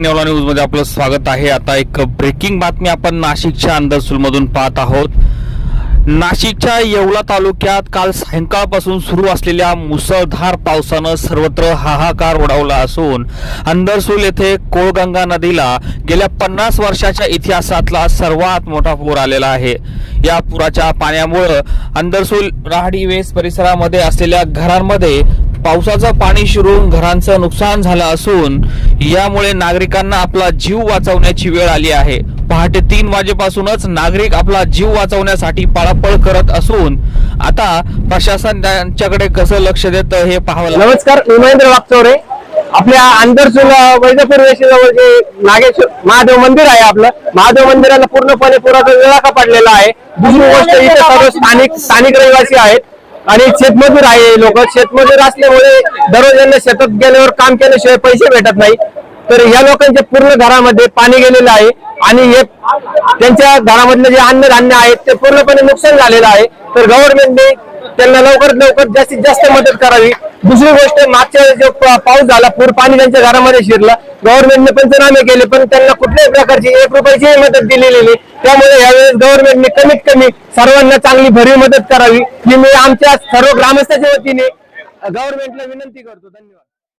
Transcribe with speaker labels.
Speaker 1: नेवला न्यूजमध्ये आपलं स्वागत आहे. आता एक ब्रेकिंग बातमी आपण नाशिकच्या अंदरसूल मधून पाहत आहोत. नाशिकच्या येवला तालुक्यात काल सायंकाळपासून सुरू असलेल्या मुसळधार पावसानं सर्वत्र हाहाकार उडावला असून अंदरसूल येथे कोळगंगा नदीला गेल्या पन्नास वर्षाच्या इतिहासातला सर्वात मोठा पूर आलेला आहे. या पुराच्या पाण्यामुळं अंदरसूल राहडी वेस परिसरामध्ये असलेल्या घरांमध्ये पावसाचं पाणी शिरून घरांचं नुकसान झालं असून यामुळे नागरिकांना आपला जीव वाचवण्याची वेळ आली आहे. पहाटे तीन वाजेपासूनच नागरिक आपला जीव वाचवण्यासाठी पळापळ करत असून आता प्रशासन त्यांच्याकडे कसं लक्ष देत हे पाहावं
Speaker 2: नमस्कार उमेंद्र वागचोरे आपल्या आंतरसूल वैजापूर वेशीजवळ जे नागेश्वर महादेव मंदिर आहे आपलं. महादेव मंदिराला पूर्णपणे पुराचा इलाका पडलेला आहे. दुसरी गोष्ट इथे सर्व स्थानिक स्थानिक रहिवासी आहेत. आणि शेतमजूर आहे लोक शेतमजूर असल्यामुळे दररोज यांना शेतात गेल्यावर काम केल्याशिवाय पैसे भेटत नाही. तर या लोकांच्या पूर्ण घरामध्ये पाणी गेलेलं आहे आणि हे त्यांच्या घरामधले जे अन्नधान्य आहे ते पूर्णपणे नुकसान झालेलं आहे. तर गव्हर्नमेंटने त्यांना लवकरात लवकर जास्तीत जास्त मदत करावी. दुसरी गोष्ट मागच्या वेळेस जो पाऊस झाला पूर पाणी त्यांच्या घरामध्ये शिरलं गव्हर्नमेंटने पंचनामे केले पण त्यांना कुठल्याही प्रकारची एक रुपयाची मदत दिलेली नाही. त्यामुळे यावेळेस गव्हर्नमेंटने कमीत कमी सर्वांना चांगली भरीव मदत करावी. ही मी आमच्या सर्व ग्रामस्थाच्या वतीने गव्हर्नमेंटला विनंती करतो. धन्यवाद.